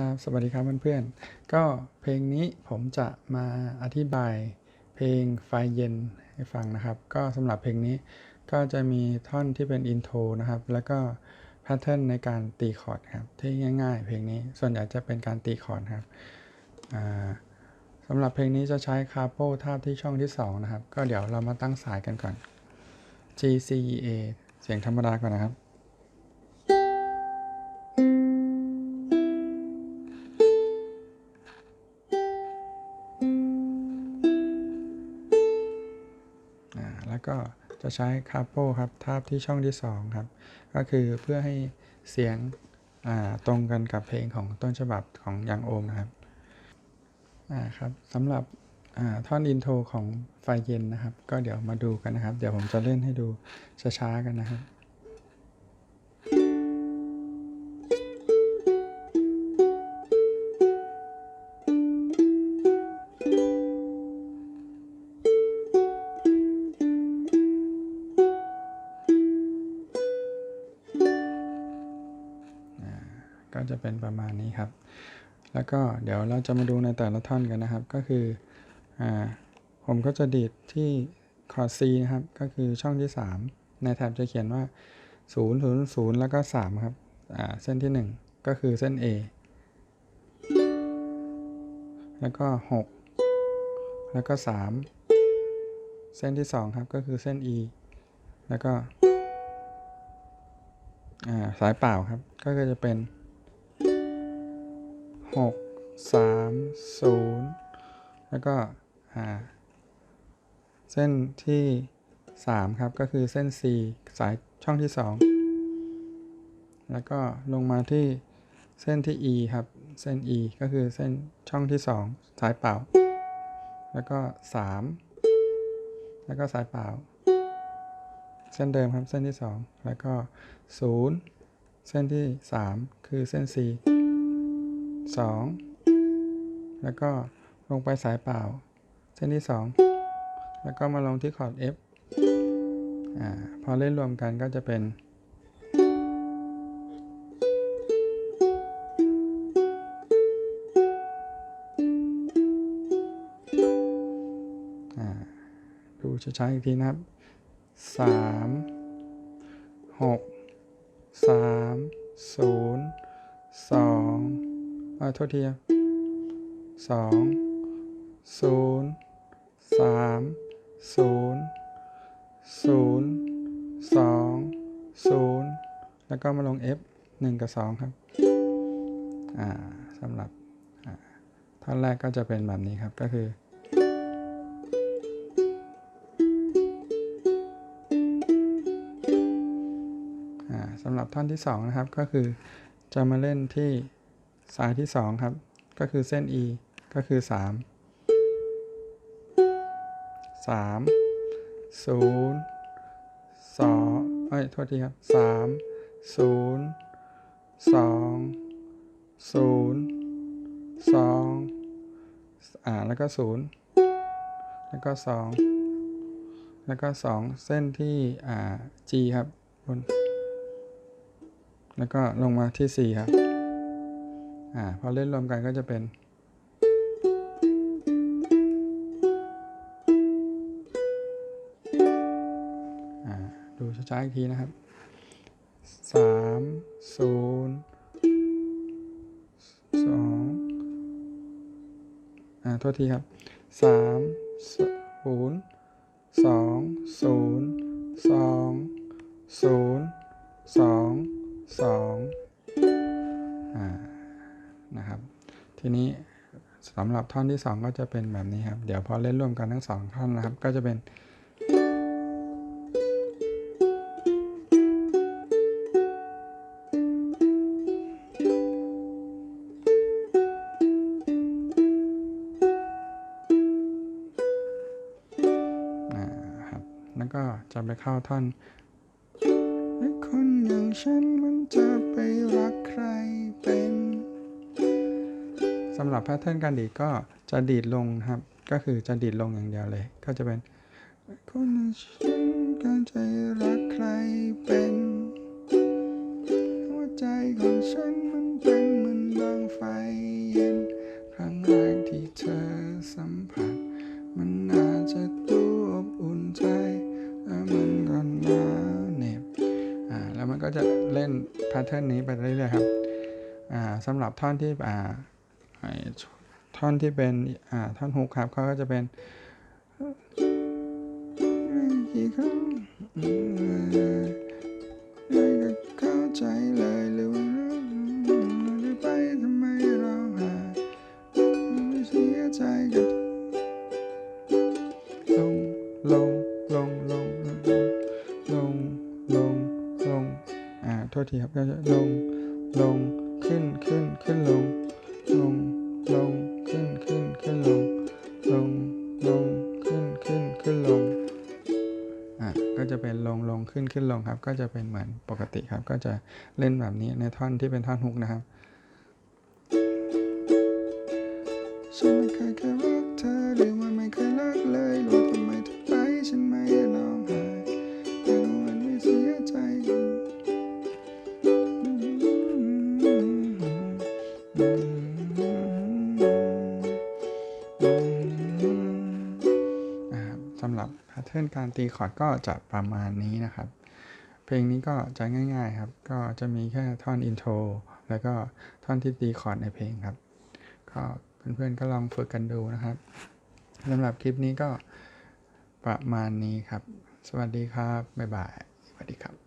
ครับสวัสดีครับเพื่อนๆ ก็เพลงนี้ผมจะมาอธิบายเพลงไฟเย็นให้ฟังนะครับ ก็สำหรับเพลงนี้ก็จะมีท่อนที่เป็นอินโทรนะครับ แล้วก็แพทเทิร์นในการตีคอร์ดครับ ที่ง่ายๆ เพลงนี้ส่วนใหญ่จะเป็นการตีคอร์ดครับสำหรับเพลงนี้จะใช้คาโปทาบที่ช่องที่ 2 นะครับ ก็เดี๋ยวเรามาตั้งสายกันก่อน G C E A เสียงธรรมดาก่อนนะครับ แล้วก็จะใช้คาโปครับทาบที่ช่องที่2ครับ ก็คือเพื่อให้เสียงตรงกันกับเพลงของต้นฉบับของยังโอมนะครับอ่าครับสำหรับท่อนอินโทรของไฟเย็นนะครับ ก็เดี๋ยวมาดูกันนะครับ เดี๋ยวผมจะเล่นให้ดูช้าๆกันนะครับ จะเป็นประมาณนี้ครับ แล้วก็เดี๋ยวเราจะมาดูในแต่ละท่อนกันนะครับ ก็คืออ่าผมก็จะดีดที่คอร์ด C นะครับ ก็คือช่องที่ 3 ในแท็บจะเขียนว่า 0 0 0 แล้วก็ 3 ครับเส้นที่ 1 ก็คือเส้น A แล้วก็ 6 แล้วก็ 3 เส้นที่ 2 ครับ ก็คือเส้น E แล้วก็สายเปล่าครับ ก็จะเป็น หกสามศูนย์แล้วก็อ่าเส้นที่ 3 ครับ ก็คือเส้น C สายช่องที่ 2 แล้วก็ลงมาที่เส้นที่ E ครับ เส้น E ก็คือเส้นช่องที่ 2 สายเปล่า แล้วก็ 3 แล้วก็สายเปล่า เส้นเดิมครับ เส้นที่ 2 แล้วก็ 0 เส้นที่ 3 คือเส้น C สองแล้วก็ลงไปสายเปล่า เส้นที่สองแล้วก็มาลงที่คอร์ด F อ่าพอเล่นรวมกันก็จะเป็นอ่าดูช้าๆอีกทีนะครับสามหกสามศูนย์ส องอ่าโทษทีครับสองศูนย์สามศูนย์ศูนย์สองศูนย์แล้วก็มาลง F 1 กับ 2 ครับ อ่าสำหรับอ่าท่อนแรกก็จะเป็นแบบนี้ครับก็คือ อ่าสำหรับท่อนที่ 2 นะครับก็คือจะมาเล่นที่ สายที่ 2 ครับ ก็คือเส้น E ก็คือ 3 3 0 2เอ้ย โทษทีครับ 3 0 2 0 2 อ่า แล้วก็ 0 แล้วก็ 2 แล้วก็ 2 เส้นที่ อ่า G ครับบนแล้วก็ลงมาที่ 4 ครับ อ่าพอเล่นรวมกันก็จะเป็น อ่า ดูช้าๆอีกทีนะครับสามศูนย์สองอ่าโทษทีครับสามศูนย์สองศูนย์สองศูนย์สองสอง ทีนี้สำหรับท่อนที่ 2 ก็จะเป็นแบบนี้ครับ เดี๋ยวพอเล่นร่วมกันทั้งสองท่อนนะครับ ก็จะเป็นอ่าครับแล้วก็จะไปเข้าท่อนคนอย่างฉันมันจะไปรักใครเป็น สำหรับแพทเทิร์นการดีดก็จะดีดลงครับ ก็คือจะดีดลงอย่างเดียวเลย ก็จะเป็นคนฉันการใจรักใครเป็นหัวใจของฉันมันเป็นเหมือนบางไฟเย็น ครั้งแรกที่เธอสัมผัส มันอาจจะดูอบอุ่นใจแล้วมันก็หนาวเหน็บอ่าแล้วมันก็จะเล่นแพทเทิร์นนี้ไปเรื่อยๆครับอ่าสำหรับท่อนที่อ่า ท่อนที่เป็นอ่าท่อนฮุกครับเขาก็จะเป็นกี่ครั้งไม่เข้าใจเลยหรืว่าไปทำไมเราหาไม่เสียใจกับลงลงลงลงลงลงลงอ่าโทษทีครับก็จะลงลงขึ้นขึ้นขึ้นลงลง ลงขึ้นขึ้นขึ้นลงลงลงขึ้นขึ้นขึ้นลงอะก็จะเป็นลงลงขึ้นขึ้นลงครับ ก็จะเป็นเหมือนปกติครับ ก็จะเล่นแบบนี้ในท่อนที่เป็นท่อนฮุกนะครับฉันไม่เคย ทเทิร์นการตีคอร์ดก็จะประมาณนี้นะครับ เพลงนี้ก็จะง่าย ๆครับ ก็จะมีแค่ท่อนอินโทรแล้วก็ท่อนที่ตีคอร์ดในเพลงครับ ก็เพื่อนๆก็ลองฝึกกันดูนะครับสำหรับคลิปนี้ก็ประมาณนี้ครับ สวัสดีครับ บ๊ายบาย สวัสดีครับ